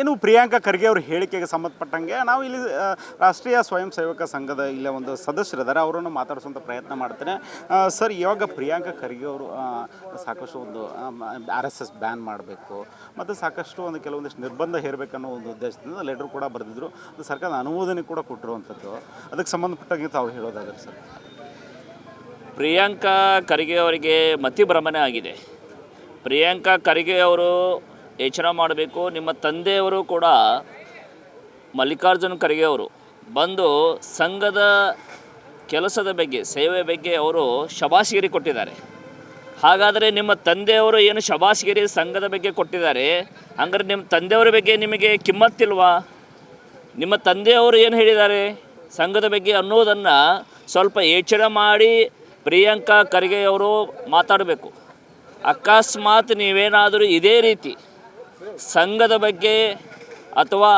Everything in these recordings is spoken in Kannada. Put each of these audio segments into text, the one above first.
ಏನು ಪ್ರಿಯಾಂಕಾ ಖರ್ಗೆ ಅವ್ರ ಹೇಳಿಕೆಗೆ ಸಂಬಂಧಪಟ್ಟಂಗೆ ನಾವು ಇಲ್ಲಿ ರಾಷ್ಟ್ರೀಯ ಸ್ವಯಂ ಸೇವಕ ಸಂಘದ ಇಲ್ಲೇ ಒಂದು ಸದಸ್ಯರಿದ್ದಾರೆ ಅವರನ್ನು ಮಾತಾಡಿಸುವಂಥ ಪ್ರಯತ್ನ ಮಾಡ್ತೇನೆ. ಸರ್, ಇವಾಗ ಪ್ರಿಯಾಂಕಾ ಖರ್ಗೆ ಅವರು ಸಾಕಷ್ಟು ಒಂದು ಆರ್ ಎಸ್ ಎಸ್ ಬ್ಯಾನ್ ಮಾಡಬೇಕು, ಮತ್ತು ಸಾಕಷ್ಟು ಒಂದು ಕೆಲವೊಂದಿಷ್ಟು ನಿರ್ಬಂಧ ಹೇರಬೇಕನ್ನೋ ಒಂದು ಉದ್ದೇಶದಿಂದ ಲೆಟರ್ ಕೂಡ ಬರೆದಿದ್ದರು ಅದು ಸರ್ಕಾರದ ಅನುಮೋದನೆ ಕೂಡ ಕೊಟ್ಟಿರುವಂಥದ್ದು. ಅದಕ್ಕೆ ಸಂಬಂಧಪಟ್ಟಂಗೆ ತಾವು ಹೇಳೋದಾದ್ರೆ ಸರ್. ಪ್ರಿಯಾಂಕಾ ಖರ್ಗೆ ಅವರಿಗೆ ಮತಿಭ್ರಮಣೆ ಆಗಿದೆ. ಪ್ರಿಯಾಂಕಾ ಖರ್ಗೆ ಅವರು ಯೋಚನೆ ಮಾಡಬೇಕು. ನಿಮ್ಮ ತಂದೆಯವರು ಕೂಡ ಮಲ್ಲಿಕಾರ್ಜುನ ಖರ್ಗೆ ಬಂದು ಸಂಘದ ಕೆಲಸದ ಬಗ್ಗೆ, ಸೇವೆ ಬಗ್ಗೆ ಅವರು ಶಬಾಷಿಗಿರಿ ಕೊಟ್ಟಿದ್ದಾರೆ. ಹಾಗಾದರೆ ನಿಮ್ಮ ತಂದೆಯವರು ಏನು ಶಬಾಷಿಗಿರಿ ಸಂಘದ ಬಗ್ಗೆ ಕೊಟ್ಟಿದ್ದಾರೆ? ಹಂಗಾರೆ ನಿಮ್ಮ ತಂದೆಯವರ ಬಗ್ಗೆ ನಿಮಗೆ ಕಿಮ್ಮತ್ತಿಲ್ವಾ? ನಿಮ್ಮ ತಂದೆಯವರು ಏನು ಹೇಳಿದ್ದಾರೆ ಸಂಘದ ಬಗ್ಗೆ ಅನ್ನೋದನ್ನು ಸ್ವಲ್ಪ ಯೋಚನೆ ಮಾಡಿ ಪ್ರಿಯಾಂಕಾ ಖರ್ಗೆಯವರು ಮಾತಾಡಬೇಕು. ಅಕಸ್ಮಾತ್ ನೀವೇನಾದರೂ ಇದೇ ರೀತಿ ಸಂಘದ ಬಗ್ಗೆ ಅಥವಾ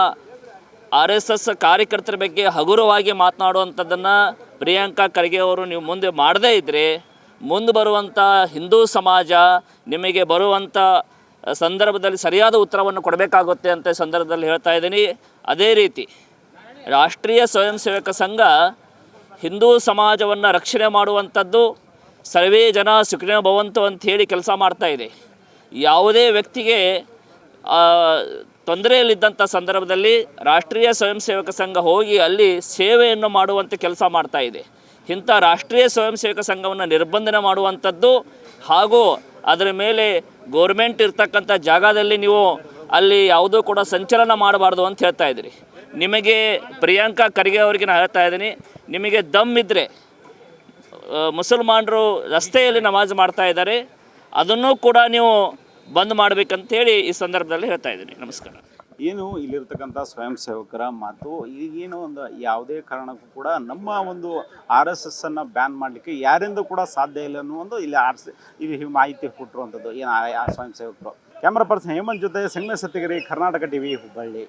ಆರ್ ಎಸ್ ಎಸ್ ಕಾರ್ಯಕರ್ತರ ಬಗ್ಗೆ ಹಗುರವಾಗಿ ಮಾತನಾಡುವಂಥದ್ದನ್ನು ಪ್ರಿಯಾಂಕಾ ಖರ್ಗೆ ಅವರು ನೀವು ಮುಂದೆ ಮಾಡದೇ ಇದ್ದರೆ ಮುಂದೆ ಬರುವಂಥ ಹಿಂದೂ ಸಮಾಜ ನಿಮಗೆ ಬರುವಂಥ ಸಂದರ್ಭದಲ್ಲಿ ಸರಿಯಾದ ಉತ್ತರವನ್ನು ಕೊಡಬೇಕಾಗುತ್ತೆ ಅಂತ ಸಂದರ್ಭದಲ್ಲಿ ಹೇಳ್ತಾ ಇದ್ದೀನಿ. ಅದೇ ರೀತಿ ರಾಷ್ಟ್ರೀಯ ಸ್ವಯಂ ಸೇವಕ ಸಂಘ ಹಿಂದೂ ಸಮಾಜವನ್ನು ರಕ್ಷಣೆ ಮಾಡುವಂಥದ್ದು ಸರ್ವೇ ಜನ ಸುಖಿನ ಭವಂತು ಅಂತ ಹೇಳಿ ಕೆಲಸ ಮಾಡ್ತಾ ಇದೆ. ಯಾವುದೇ ವ್ಯಕ್ತಿಗೆ ತೊಂದರೆಯಲ್ಲಿದ್ದಂಥ ಸಂದರ್ಭದಲ್ಲಿ ರಾಷ್ಟ್ರೀಯ ಸ್ವಯಂ ಸೇವಕ ಸಂಘ ಹೋಗಿ ಅಲ್ಲಿ ಸೇವೆಯನ್ನು ಮಾಡುವಂಥ ಕೆಲಸ ಮಾಡ್ತಾ ಇದೆ. ಇಂಥ ರಾಷ್ಟ್ರೀಯ ಸ್ವಯಂ ಸೇವಕ ಸಂಘವನ್ನು ನಿರ್ಬಂಧನೆ ಮಾಡುವಂಥದ್ದು ಹಾಗೂ ಅದರ ಮೇಲೆ ಗೋರ್ಮೆಂಟ್ ಇರ್ತಕ್ಕಂಥ ಜಾಗದಲ್ಲಿ ನೀವು ಅಲ್ಲಿ ಯಾವುದೂ ಕೂಡ ಸಂಚಲನ ಮಾಡಬಾರ್ದು ಅಂತ ಹೇಳ್ತಾ ಇದ್ದೀರಿ. ನಿಮಗೆ ಪ್ರಿಯಾಂಕಾ ಖರ್ಗೆ ಅವರಿಗೆ ನಾನು ಹೇಳ್ತಾ ಇದ್ದೀನಿ, ನಿಮಗೆ ದಮ್ ಇದ್ದರೆ ಮುಸಲ್ಮಾನರು ರಸ್ತೆಯಲ್ಲಿ ನಮಾಜ್ ಮಾಡ್ತಾ ಇದ್ದಾರೆ, ಅದನ್ನು ಕೂಡ ನೀವು ಬಂದ್ ಮಾಡಬೇಕಂತೇಳಿ ಈ ಸಂದರ್ಭದಲ್ಲಿ ಹೇಳ್ತಾ ಇದ್ದೀನಿ. ನಮಸ್ಕಾರ. ಏನು ಇಲ್ಲಿರ್ತಕ್ಕಂಥ ಸ್ವಯಂ ಸೇವಕರ ಮಾತು ಈಗೇನು ಒಂದು ಯಾವುದೇ ಕಾರಣಕ್ಕೂ ಕೂಡ ನಮ್ಮ ಒಂದು ಆರ್ ಎಸ್ ಎಸ್ ಅನ್ನು ಬ್ಯಾನ್ ಮಾಡಲಿಕ್ಕೆ ಯಾರಿಂದ ಕೂಡ ಸಾಧ್ಯ ಇಲ್ಲ ಅನ್ನೋ ಒಂದು ಇಲ್ಲಿ ಆರ್ ಸಿ ಇದು ಮಾಹಿತಿ ಕೊಟ್ಟಿರುವಂಥದ್ದು. ಏನು ಆ- ಸ್ವಯಂ ಸೇವಕರು. ಕ್ಯಾಮ್ರಾ ಪರ್ಸನ್ ಹೇಮಂತ್ ಜೊತೆ ಸಂಗ್ನ ಸತ್ತಿಗರಿ ಕರ್ನಾಟಕ ಟಿವಿ ಹುಬ್ಬಳ್ಳಿ.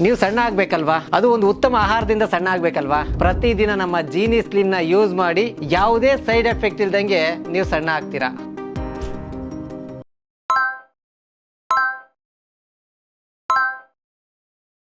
ನೀವು ಸಣ್ಣ ಆಗ್ಬೇಕಲ್ವಾ? ಅದು ಒಂದು ಉತ್ತಮ ಆಹಾರದಿಂದ ಸಣ್ಣ ಆಗ್ಬೇಕಲ್ವಾ? ಪ್ರತಿದಿನ ನಮ್ಮ ಜೀನಿ ಸ್ಲಿಮ್ನ ಯೂಸ್ ಮಾಡಿ ಯಾವುದೇ ಸೈಡ್ ಎಫೆಕ್ಟ್ ಇಲ್ದಂಗೆ ನೀವು ಸಣ್ಣ ಆಗ್ತೀರಾ?